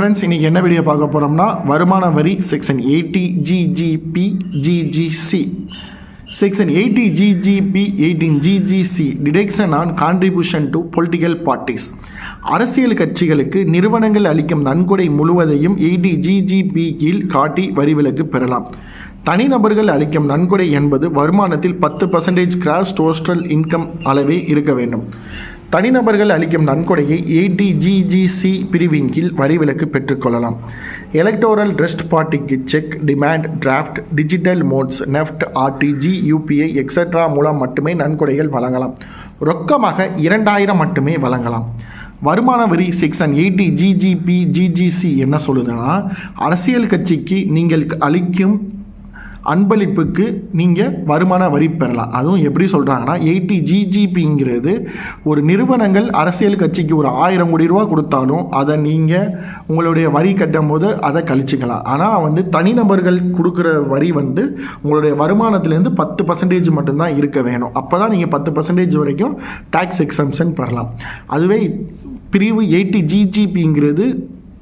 Friends இன்றைக்கி என்ன video பார்க்க போகிறோம்னா வருமான வரி section eighty GGB GGC section eighty GGB eighteen GGC detection on contribution to political parties அரசியல் கட்சிகளுக்கு நிறுவனங்கள் அளிக்கும் நன்கொடை முழுவதையும் எயிட்டி ஜிஜிபி கீழ் காட்டி வரி விலக்கு பெறலாம். தனிநபர்கள் அளிக்கும் நன்கொடை என்பது வருமானத்தில் பத்து பர்சன்டேஜ் கிராஸ் டோஸ்டல் இன்கம் அளவே இருக்க வேண்டும். தனிநபர்கள் அளிக்கும் நன்கொடையை ஏடிஜிஜிசி பிரிவின் கீழ் வரி விலக்கு பெற்றுக்கொள்ளலாம் எலக்டோரல் ட்ரஸ்ட் பார்ட்டிக்கு cheque demand draft digital modes NEFT RTG UPI extra மூலம் மட்டுமே நன்கொடைகள் வழங்கலாம். ரொக்கமாக இரண்டாயிரம் மட்டுமே வழங்கலாம். வருமான வரி செக்ஷன் எயிட்டி ஜிஜிபி ஜிஜிசி என்ன சொல்லுதுன்னா அரசியல் கட்சிக்கு நீங்கள் அளிக்கும் அன்பளிப்புக்கு நீங்கள் வருமான வரி பெறலாம். அதுவும் எப்படி சொல்கிறாங்கன்னா எயிட்டி ஜிஜிபிங்கிறது ஒரு நிறுவனங்கள் அரசியல் கட்சிக்கு ஒரு ஆயிரம் கோடி ரூபா கொடுத்தாலும் அதை நீங்கள் உங்களுடைய வரி கட்டும் போது அதை கழிச்சிக்கலாம். ஆனால் வந்து தனிநபர்கள் கொடுக்குற வரி வந்து உங்களுடைய வருமானத்துலேருந்து பத்து பர்சன்டேஜ் மட்டும்தான் இருக்க வேணும். அப்போ தான் நீங்கள் பத்து பர்சன்டேஜ் வரைக்கும் டேக்ஸ் எக்ஸம்ஷன் பெறலாம். அதுவே பிரிவு எயிட்டி ஜிஜிபிங்கிறது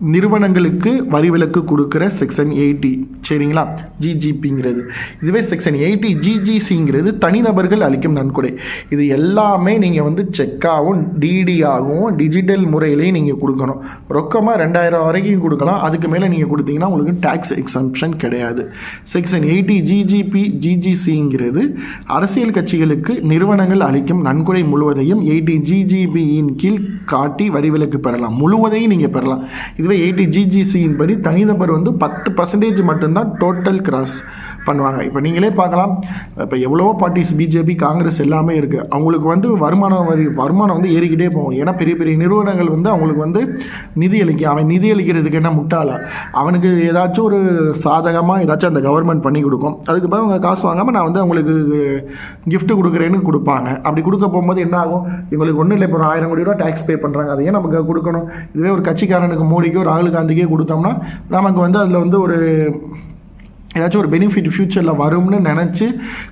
நிறுவனங்களுக்கு வரி விலக்கு கொடுக்குற செக்ஷன் எயிட்டி சரிங்களா? ஜிஜிபிங்கிறது இதுவே செக்ஷன் எயிட்டி ஜிஜிசிங்கிறது தனிநபர்கள் அளிக்கும் நன்கொடை. இது எல்லாமே நீங்கள் வந்து செக்காகவும் டிடியாகவும் டிஜிட்டல் முறையிலையும் நீங்கள் கொடுக்கணும். ரொக்கமாக ரெண்டாயிரம் வரைக்கும் கொடுக்கலாம். அதுக்கு மேலே நீங்கள் கொடுத்தீங்கன்னா உங்களுக்கு டேக்ஸ் எக்ஸம்ஷன் கிடையாது. செக்ஷன் எயிட்டி ஜிஜிபி ஜிஜிசிங்கிறது அரசியல் கட்சிகளுக்கு நிறுவனங்கள் அளிக்கும் நன்கொடை முழுவதையும் எயிட்டி ஜிஜிபியின் கீழ் காட்டி வரி விலக்கு பெறலாம். முழுவதையும் நீங்கள் பெறலாம். இது இதுவே எயிட்டி ஜிஜிசியின் படி தனிநபர் வந்து பத்து பர்சன்டேஜ் மட்டும்தான் டோட்டல் கிராஸ் பண்ணுவாங்க. இப்போ நீங்களே பார்க்கலாம். இப்போ எவ்வளவோ பார்ட்டிஸ் பிஜேபி காங்கிரஸ் எல்லாமே இருக்குது அவங்களுக்கு வந்து வருமானம் வரி வருமானம் வந்து ஏறிக்கிட்டே போகும். ஏன்னா பெரிய பெரிய நிறுவனங்கள் வந்து அவங்களுக்கு வந்து நிதி அளிக்க அவன் நிதி அளிக்கிறதுக்கு என்ன முட்டாளா? அவனுக்கு ஏதாச்சும் ஒரு சாதகமாக ஏதாச்சும் அந்த கவர்மெண்ட் பண்ணி கொடுக்கும். அதுக்கு பிறகு அவங்க காசு வாங்காமல் நான் வந்து அவங்களுக்கு கிஃப்ட் கொடுக்குறேன்னு கொடுப்பாங்க. அப்படி கொடுக்க போகும்போது என்ன ஆகும்? இவங்களுக்கு ஒன்றும் இல்லை. இப்போ ஒரு ஆயிரம் கோடி ரூபா டேக்ஸ் பே பண்ணுறாங்க அதை ஏன் நமக்கு கொடுக்கணும். இதுவே ஒரு கட்சிக்காரனுக்கு மோடிக்கோ ராகுல் காந்திக்கே கொடுத்தோம்னா நமக்கு வந்து அதில் வந்து ஒரு ஏதாச்சும் ஒரு பெனிஃபிட் ஃப்யூச்சரில் வரும்னு நினச்சி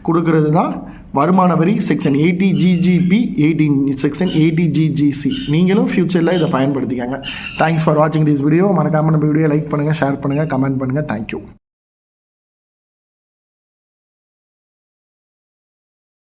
கொடுக்கறது தான் வருமான வரி section eighty GGB eighteen section eighty GGC நீங்களும் ஃப்யூச்சரில் இதை பயன்படுத்திக்கங்க. தேங்க்ஸ் ஃபார் வாட்சிங் திஸ் வீடியோ மறக்காமல் நம்ம வீடியோ லைக் பண்ணுங்கள் ஷேர் பண்ணுங்கள் கமெண்ட் பண்ணுங்கள் தேங்க்யூ